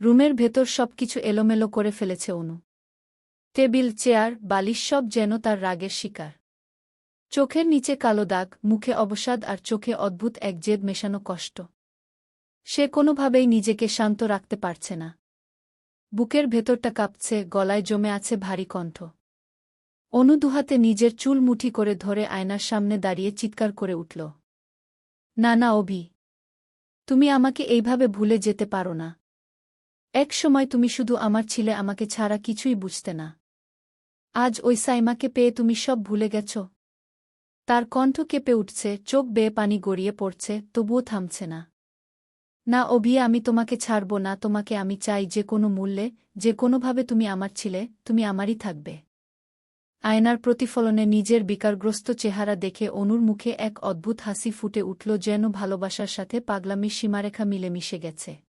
রুমের ভেতর সবকিছু এলোমেলো করে ফেলেছে অনু। টেবিল, চেয়ার, বালিশ সব যেন তার রাগের শিকার। চোখের নিচে কালো দাগ, মুখে অবসাদ আর চোখে অদ্ভুত এক জেদ মেশানো কষ্ট। সে কোনোভাবেই নিজেকে শান্ত রাখতে পারছে না। বুকের ভেতরটা কাঁপছে, গলায় জমে আছে ভারী কণ্ঠ। অনু দুহাতে নিজের চুল মুঠি করে ধরে আয়নার সামনে দাঁড়িয়ে চিৎকার করে উঠল, না না, অভি, তুমি আমাকে এইভাবে ভুলে যেতে পারো না। এক সময় তুমি শুধু আমার ছিলে, আমাকে ছাড়া কিছুই বুঝতে না। আজ ওই সাইমাকে পেয়ে তুমি সব ভুলে গেছ। তার কণ্ঠ কেঁপে উঠছে, চোখ বেয়ে পানি গড়িয়ে পড়ছে, তবুও থামছে না। না, অভি, আমি তোমাকে ছাড়ব না, তোমাকে আমি চাই যে কোনো মূল্যে, যে কোনোভাবে তুমি আমার ছিলে, তুমি আমারই থাকবে। আয়নার প্রতিফলনে নিজের বিকারগ্রস্ত চেহারা দেখে অনুর মুখে এক অদ্ভুত হাসি ফুটে উঠল যেন ভালোবাসার সাথে পাগলামির সীমারেখা মিলেমিশে গেছে।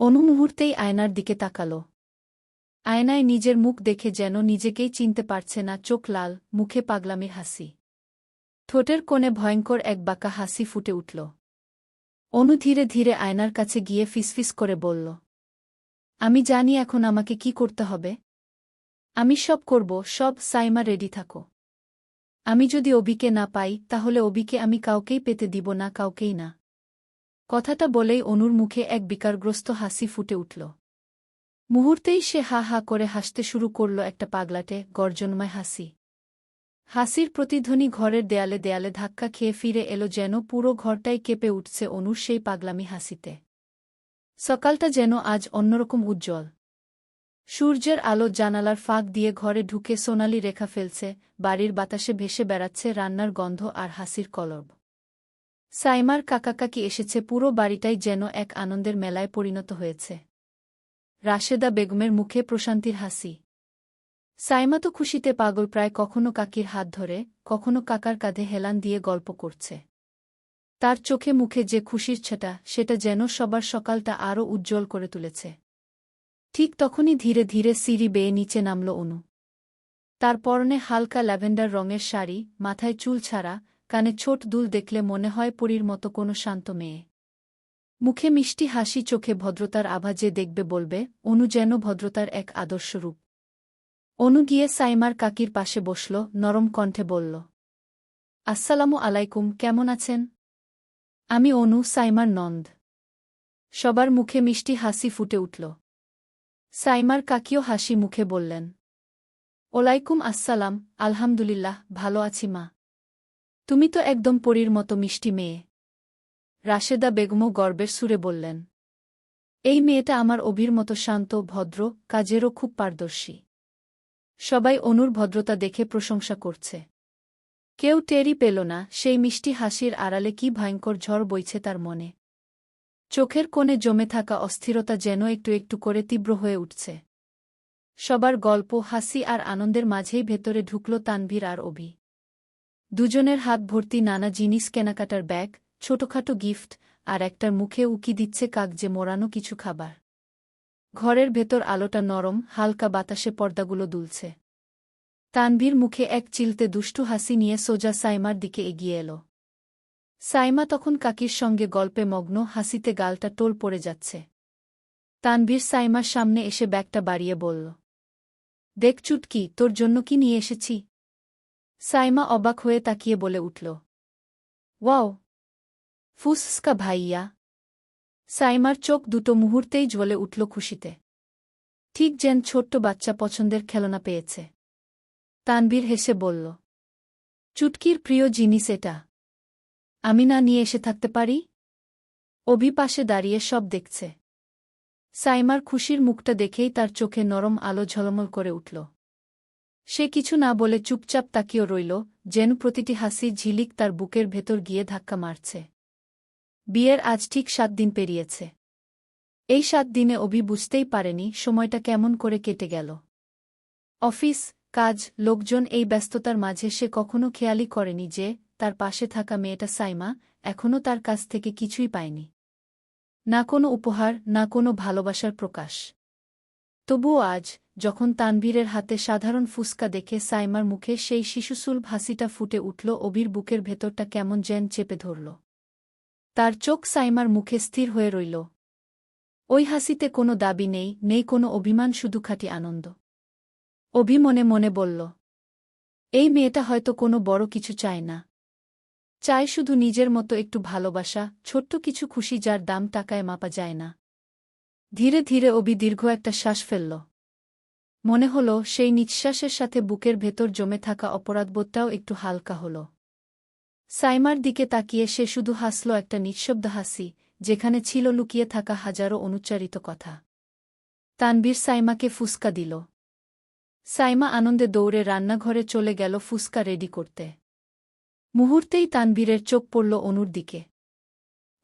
অনু মুহূর্তেই আয়নার দিকে তাকাল। আয়নায় নিজের মুখ দেখে যেন নিজেকেই চিনতে পারছে না, চোখ লাল, মুখে পাগলামি হাসি। ঠোঁটের কোণে ভয়ঙ্কর এক বাঁকা হাসি ফুটে উঠল। অনু ধীরে ধীরে আয়নার কাছে গিয়ে ফিসফিস করে বলল, আমি জানি এখন আমাকে কি করতে হবে। আমি সব করব, সব সাইমা রেডি থাকো। আমি যদি অবিকে না পাই, তাহলে অবিকে আমি কাউকেই পেতে দিব না, কাউকেই না। কথাটা বলেই অনুর মুখে এক বিকারগ্রস্ত হাসি ফুটে উঠল। মুহূর্তেই সে হা হা করে হাসতে শুরু করল একটা পাগলাটে, গর্জনময় হাসি। হাসির প্রতিধ্বনি ঘরের দেয়ালে দেয়ালে ধাক্কা খেয়ে ফিরে এলো যেন পুরো ঘরটাই কেঁপে উঠছে অনুর সেই পাগলামি হাসিতে। সকালটা যেন আজ অন্যরকম উজ্জ্বল। সূর্যের আলো জানালার ফাঁক দিয়ে ঘরে ঢুকে সোনালি রেখা ফেলছে, বাড়ির বাতাসে ভেসে বেড়াচ্ছে রান্নার গন্ধ আর হাসির কলব। সাইমার কাকাকাকি এসেছে পুরো বাড়িটাই যেন এক আনন্দের মেলায় পরিণত হয়েছে। রাশেদা বেগমের মুখে প্রশান্তির হাসি। সাইমা তো খুশিতে পাগল, প্রায় কখনো কাকির হাত ধরে, কখনো কাকার কাঁধে হেলান দিয়ে গল্প করছে। তার চোখে মুখে যে খুশির ছেটা, সেটা যেন সবার সকালটা আরও উজ্জ্বল করে তুলেছে। ঠিক তখনই ধীরে ধীরে সিঁড়ি বেয়ে নিচে নামল অনু। তার পরনে হালকা ল্যাভেন্ডার রঙের শাড়ি, মাথায় চুল ছাড়া কানে ছোট দুল দেখলে মনে হয় পরীর মতো কোনো শান্ত মেয়ে। মুখে মিষ্টি হাসি, চোখে ভদ্রতার আভা যে দেখবে বলবে, অনু যেন ভদ্রতার এক আদর্শ রূপ। অনু গিয়ে সাইমার কাকির পাশে বসল, নরম কণ্ঠে বলল, আসসালামু আলাইকুম, কেমন আছেন? আমি অনু, সাইমার নন্দ। সবার মুখে মিষ্টি হাসি ফুটে উঠল। সাইমার কাকিও হাসি মুখে বললেন, ওলাইকুম আসসালাম, আলহামদুলিল্লাহ, ভালো আছি মা। তুমি তো একদম পরীর মতো মিষ্টি মেয়ে। রাশেদা বেগমও গর্বের সুরে বললেন, এই মেয়েটা আমার অভির মতো শান্ত, ভদ্র, কাজেরও খুব পারদর্শী। সবাই অনুর ভদ্রতা দেখে প্রশংসা করছে। কেউ টেরি পেল না, সেই মিষ্টি হাসির আড়ালে কি ভয়ঙ্কর ঝড় বইছে তার মনে। চোখের কোণে জমে থাকা অস্থিরতা যেন একটু একটু করে তীব্র হয়ে উঠছে। সবার গল্প, হাসি আর আনন্দের মাঝেই ভেতরে ঢুকল তানভীর আর অভি। দুজনের হাত ভর্তি নানা জিনিস কেনাকাটার ব্যাগ, ছোটখাটো গিফট, আর একটার মুখে উকি দিচ্ছে কাগজে মোড়ানো কিছু খাবার। ঘরের ভেতর আলোটা নরম, হালকা বাতাসে পর্দাগুলো দুলছে। তানভীর মুখে এক চিলতে দুষ্টু হাসি নিয়ে সোজা সাইমার দিকে এগিয়ে এল। সাইমা তখন কাকির সঙ্গে গল্পে মগ্ন, হাসিতে গালটা টোল পড়ে যাচ্ছে। তানভীর সাইমার সামনে এসে ব্যাগটা বাড়িয়ে বলল, দেখ চুটকি, তোর জন্য কি নিয়ে এসেছি? সাইমা অবাক হয়ে তাকিয়ে বলে উঠল, ওয়াও, ফুসকা ভাইয়া। সাইমার চোখ দুটো মুহূর্তেই জ্বলে উঠল খুশিতে। ঠিক যেন ছোট্ট বাচ্চা পছন্দের খেলনা পেয়েছে। তানবীর হেসে বলল, চুটকির প্রিয় জিনিস এটা। আমি না নিয়ে এসে থাকতে পারি? অভি পাশে দাঁড়িয়ে সব দেখছে। সাইমার খুশির মুখটা দেখেই তার চোখে নরম আলো ঝলমল করে উঠল। সে কিছু না বলে চুপচাপ তাকিয়েও রইল, যেন প্রতিটি হাসি ঝিলিক তার বুকের ভেতর গিয়ে ধাক্কা মারছে। বিয়ের আজ ঠিক সাত দিন পেরিয়েছে। এই সাত দিনে অভি বুঝতেই পারেনি সময়টা কেমন করে কেটে গেল। অফিস, কাজ, লোকজন এই ব্যস্ততার মাঝে সে কখনো খেয়ালই করেনি যে, তার পাশে থাকা মেয়েটা সাইমা এখনও তার কাছ থেকে কিছুই পায়নি। না কোনো উপহার, না কোনো ভালোবাসার প্রকাশ। তবুও আজ, যখন তানভীরের হাতে সাধারণ ফুসকা দেখে সাইমার মুখে সেই শিশুসুল ভাসিটা ফুটে উঠল অবির বুকের ভেতরটা কেমন যেন চেপে ধরল। তার চোখ সাইমার মুখে স্থির হয়ে রইল। ওই হাসিতে কোনো দাবি নেই নেই কোনো অভিমান, শুধু খাঁটি আনন্দ। অভি মনে মনে বলল, এই মেয়েটা হয়তো কোনো বড় কিছু চায় না। চায় শুধু নিজের মতো একটু ভালোবাসা, ছোট্ট কিছু খুশি যার দাম টাকায় মাপা যায় না। ধীরে ধীরে অবি দীর্ঘ একটা শ্বাস ফেলল। মনে হল, সেই নিঃশ্বাসের সাথে বুকের ভেতর জমে থাকা অপরাধবোধটাও একটু হালকা হল। সাইমার দিকে তাকিয়ে সে শুধু হাসল একটা নিঃশব্দ হাসি, যেখানে ছিল লুকিয়ে থাকা হাজারো অনুচ্চারিত কথা। তানবীর সাইমাকে ফুসকা দিল। সাইমা আনন্দে দৌড়ে রান্নাঘরে চলে গেল ফুসকা রেডি করতে। মুহূর্তেই তানবীরের চোখ পড়ল অনুর দিকে।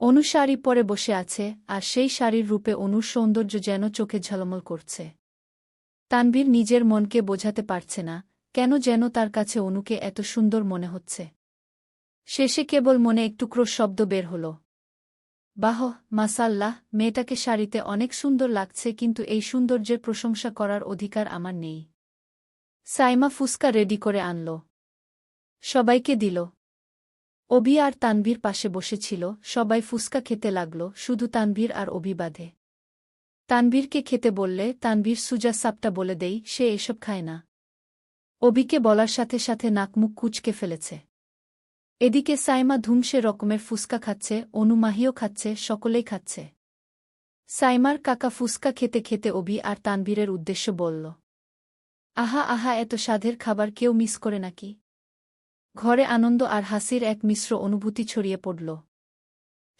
অনু শাড়ি পরে বসে আছে, আর সেই শাড়ির রূপে অনুর সৌন্দর্য যেন চোখে ঝলমল করছে। তানবীর নিজের মনকে বোঝাতে পারছে না, কেন যেন তার কাছে অনুকে এত সুন্দর মনে হচ্ছে। শেষে কেবল মনে একটু ক্রোশ শব্দ বের হল। বাহ, মাসাল্লাহ, মেয়েটাকে শাড়িতে অনেক সুন্দর লাগছে, কিন্তু এই সৌন্দর্যের প্রশংসা করার অধিকার আমার নেই। সাইমা ফুসকা রেডি করে আনল। সবাইকে দিল। অবি আর তানভীর পাশে বসেছিল, সবাই ফুসকা খেতে লাগল, শুধু তানভীর আর অবি বাঁধে তানভীরকে খেতে বললে, তানভীর, সুজা সাপটা বলে দেই, সে এসব খায় না। অবিকে বলার সাথে সাথে নাকমুখ কুচকে ফেলেছে। এদিকে সাইমা ধুমসে রকমের ফুসকা খাচ্ছে অনুমাহিও খাচ্ছে, সকলেই খাচ্ছে। সাইমার কাকা ফুসকা খেতে খেতে অবি আর তানভীরের উদ্দেশ্য বলল, আহা আহা, এত স্বাদের খাবার কেউ মিস করে নাকি? ঘরে আনন্দ আর হাসির এক মিশ্র অনুভূতি ছড়িয়ে পড়ল।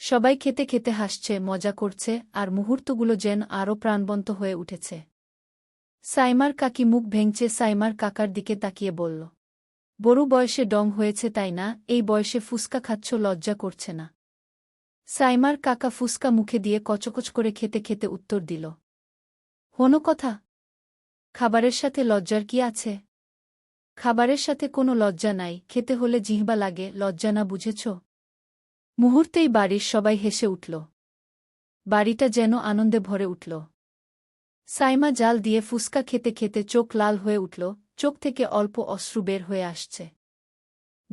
সবাই খেতে খেতে হাসছে, মজা করছে, আর মুহূর্তগুলো যেন আরও প্রাণবন্ত হয়ে উঠেছে। সাইমার কাকি মুখ ভেঙচে সাইমার কাকার দিকে তাকিয়ে বলল, বড় বয়সে ডং হয়েছে তাই না? এই বয়সে ফুসকা খাচ্ছ, লজ্জা করছে না। সাইমার কাকা ফুসকা মুখে দিয়ে কচকচ করে খেতে খেতে উত্তর দিল, হনো কথা? খাবারের সাথে লজ্জার কি আছে? খাবারের সাথে কোনো লজ্জা নাই, খেতে হলে জিহবা লাগে, লজ্জা না বুঝেছ? মুহূর্তেই বাড়ির সবাই হেসে উঠল। বাড়িটা যেন আনন্দে ভরে উঠল। সাইমা জাল দিয়ে ফুসকা খেতে খেতে চোখ লাল হয়ে উঠল, চোখ থেকে অল্প অশ্রু বের হয়ে আসছে।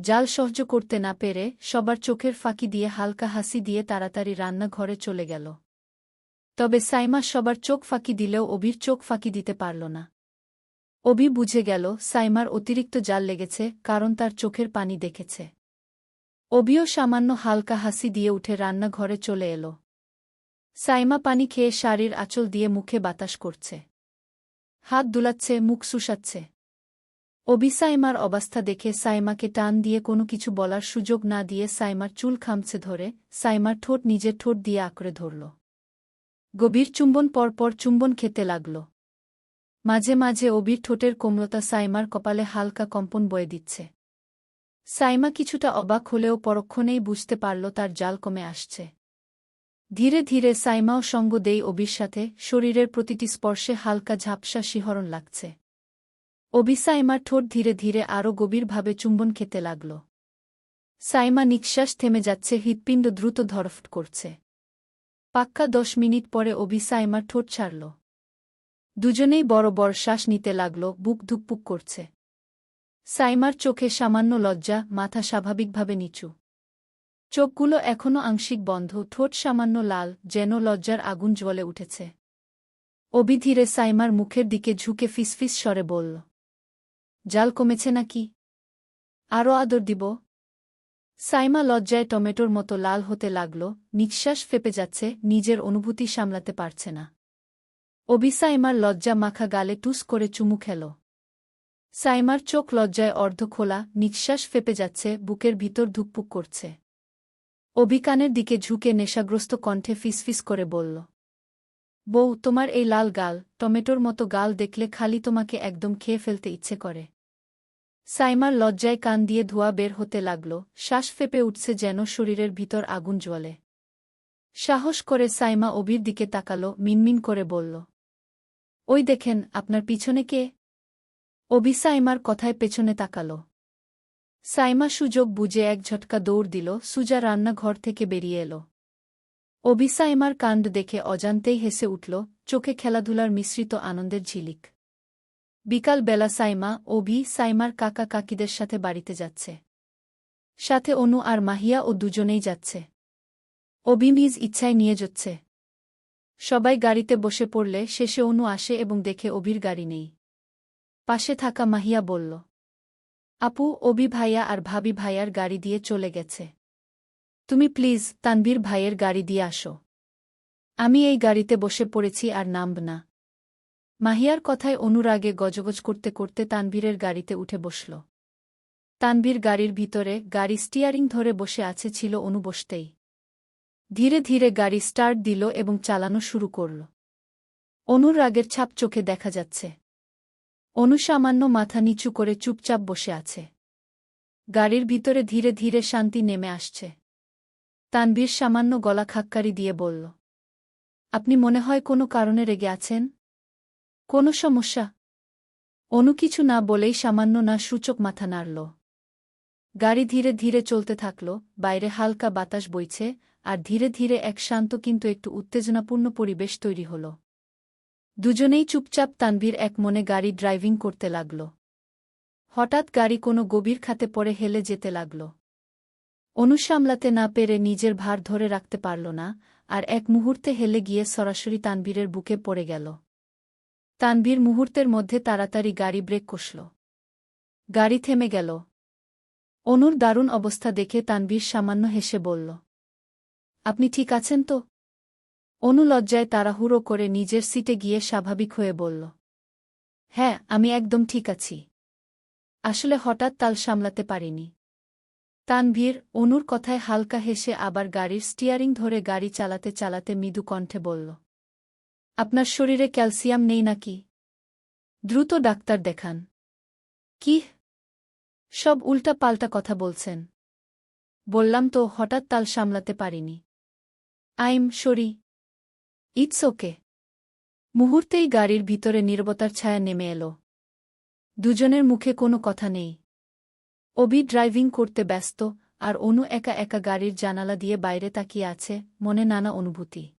জাল সহ্য করতে না পেরে সবার চোখের ফাঁকি দিয়ে হালকা হাসি দিয়ে তাড়াতাড়ি রান্নাঘরে চলে গেল। তবে সাইমা সবার চোখ ফাঁকি দিলেও অভির চোখ ফাঁকি দিতে পারল না। অবি বুঝে গেল সাইমার অতিরিক্ত জাল লেগেছে, কারণ তার চোখের পানি দেখেছে। অবিও সামান্য হালকা হাসি দিয়ে উঠে রান্নাঘরে চলে এল। সাইমা পানি খেয়ে শাড়ির আঁচল দিয়ে মুখে বাতাস করছে। হাত দুলাচ্ছে, মুখ শুষাচ্ছে। অবি সাইমার অবস্থা দেখে সাইমাকে টান দিয়ে কোনো কিছু বলার সুযোগ না দিয়ে সাইমার চুল খামছে ধরে, সাইমার ঠোঁট নিজের ঠোঁট দিয়ে আঁকড়ে ধরল। গভীর চুম্বন পরপর চুম্বন খেতে লাগল। মাঝে মাঝে অবির ঠোঁটের কোমলতা সাইমার কপালে হালকা কম্পন বয়ে দিচ্ছে। সাইমা কিছুটা অবাক হলেও পরক্ষণেই বুঝতে পারল তার জাল কমে আসছে। ধীরে ধীরে সাইমাও সঙ্গ দেই অবির সাথে, শরীরের প্রতিটি স্পর্শে হালকা ঝাপসা শিহরণ লাগছে। অবি সাইমার ঠোঁট ধীরে ধীরে আরও গভীরভাবে চুম্বন খেতে লাগল। সাইমা নিঃশ্বাস থেমে যাচ্ছে, হৃৎপিণ্ড দ্রুত ধরফট করছে। পাক্কা দশ মিনিট পরে অবি সাইমার ঠোঁট ছাড়ল। দুজনেই বড় বড় শ্বাস নিতে লাগল, বুক ধুকপুক করছে। সাইমার চোখে সামান্য লজ্জা, মাথা স্বাভাবিকভাবে নিচু। চোখগুলো এখনও আংশিক বন্ধ, ঠোঁট সামান্য লাল, যেন লজ্জার আগুন জ্বলে উঠেছে। অবিধীরে সাইমার মুখের দিকে ঝুঁকে ফিসফিস স্বরে বলল, জাল কমেছে নাকি? আরও আদর দিব? সাইমা লজ্জায় টমেটোর মতো লাল হতে লাগল, নিঃশ্বাস ফেপে যাচ্ছে, নিজের অনুভূতি সামলাতে পারছে না। অবি সাইমার লজ্জা মাখা গালে টুস করে চুমু খেল। সাইমার চোখ লজ্জায় অর্ধ খোলা, নিঃশ্বাস ফেপে যাচ্ছে, বুকের ভিতর ধুকপুক করছে। অবিকানের দিকে ঝুঁকে নেশাগ্রস্ত কণ্ঠে ফিসফিস করে বলল, বউ, তোমার এই লাল গাল, টমেটোর মতো গাল দেখলে খালি তোমাকে একদম খেয়ে ফেলতে ইচ্ছে করে সাইমার লজ্জায় কান দিয়ে ধোয়া বের হতে লাগল, শ্বাস ফেপে উঠছে যেন শরীরের ভিতর আগুন জ্বলে। সাহস করে সাইমা অবির দিকে তাকাল, মিনমিন করে বলল ওই দেখেন, আপনার পিছনে কে? অবি সাইমার কথায় পেছনে তাকাল। সাইমা সুযোগ বুঝে এক ঝটকা দৌড় দিল, সুজা রান্নাঘর থেকে বেরিয়ে এল। অবি সাইমার কাণ্ড দেখে অজান্তেই হেসে উঠল, চোখে খেলাধুলার মিশ্রিত আনন্দের ঝিলিক। বিকাল বেলা সাইমা অভি সাইমার কাকা কাকিদের সাথে বাড়িতে যাচ্ছে। সাথে অনু আর মাহিয়া ও দুজনেই যাচ্ছে। অবি নিজ ইচ্ছায় নিয়ে যাচ্ছে। সবাই গাড়িতে বসে পড়লে শেষে অনু আসে এবং দেখে অভির গাড়ি নেই। পাশে থাকা মাহিয়া বলল, আপু অবি ভাইয়া আর ভাবি ভাইয়ার গাড়ি দিয়ে চলে গেছে। তুমি প্লিজ তানভীর ভাইয়ের গাড়ি দিয়ে আসো। আমি এই গাড়িতে বসে পড়েছি আর নামব না। মাহিয়ার কথায় অনুরাগে গজগজ করতে করতে তানভীরের গাড়িতে উঠে বসল। তানভীর গাড়ির ভিতরে গাড়ি স্টিয়ারিং ধরে বসে আছে ছিল অনু বসতেই। ধীরে ধীরে গাড়ি স্টার্ট দিল এবং চালানো শুরু করল। অনুর রাগের ছাপ চোখে দেখা যাচ্ছে। অনু সামান্য মাথা নিচু করে চুপচাপ বসে আছে। গাড়ির ভিতরে ধীরে ধীরে শান্তি নেমে আসছে। তানভীর সামান্য গলা খাক্কারি দিয়ে বলল, আপনি মনে হয় কোনো কারণে রেগে আছেন? কোনো সমস্যা। অনু কিছু না বলেই সামান্য না সূচক মাথা নাড়ল। গাড়ি ধীরে ধীরে চলতে থাকল, বাইরে হালকা বাতাস বইছে আর ধীরে ধীরে এক শান্ত কিন্তু একটু উত্তেজনাপূর্ণ পরিবেশ তৈরি হল। দুজনেই চুপচাপ তানভীর এক মনে গাড়ি ড্রাইভিং করতে লাগল। হঠাৎ গাড়ি কোনো গভীর খাতে পড়ে হেলে যেতে লাগল। অনু সামলাতে না পেরে নিজের ভার ধরে রাখতে পারল না, আর এক মুহূর্তে হেলে গিয়ে সরাসরি তানবীরের বুকে পড়ে গেল। তানবীর মুহূর্তের মধ্যে তাড়াতাড়ি গাড়ি ব্রেক কষল। গাড়ি থেমে গেল। অনুর দারুণ অবস্থা দেখে তানবীর সামান্য হেসে বলল আপনি ঠিক আছেন তো? অনু লজ্জায় তাড়াহুড়ো করে নিজের সিটে গিয়ে স্বাভাবিক হয়ে বলল হ্যাঁ আমি একদম ঠিক আছি। আসলে হঠাৎ তাল সামলাতে পারিনি। তানভীর অনুর কথায় হালকা হেসে আবার গাড়ির স্টিয়ারিং ধরে গাড়ি চালাতে চালাতে মৃদু কণ্ঠে বলল, আপনার শরীরে ক্যালসিয়াম নেই নাকি? দ্রুত ডাক্তার দেখান। কি? সব উল্টা পাল্টা কথা বলছেন। বললাম তো হঠাৎ তাল সামলাতে পারিনি। আইম সরি ইটস ওকে মুহূর্তেই গাড়ির ভিতরে নীরবতার ছায়া নেমে এল। দুজনের মুখে কোনো কথা নেই। ওবি ড্রাইভিং করতে ব্যস্ত, আর অনু একা একা গাড়ির জানালা দিয়ে বাইরে তাকিয়ে আছে, মনে নানা অনুভূতি।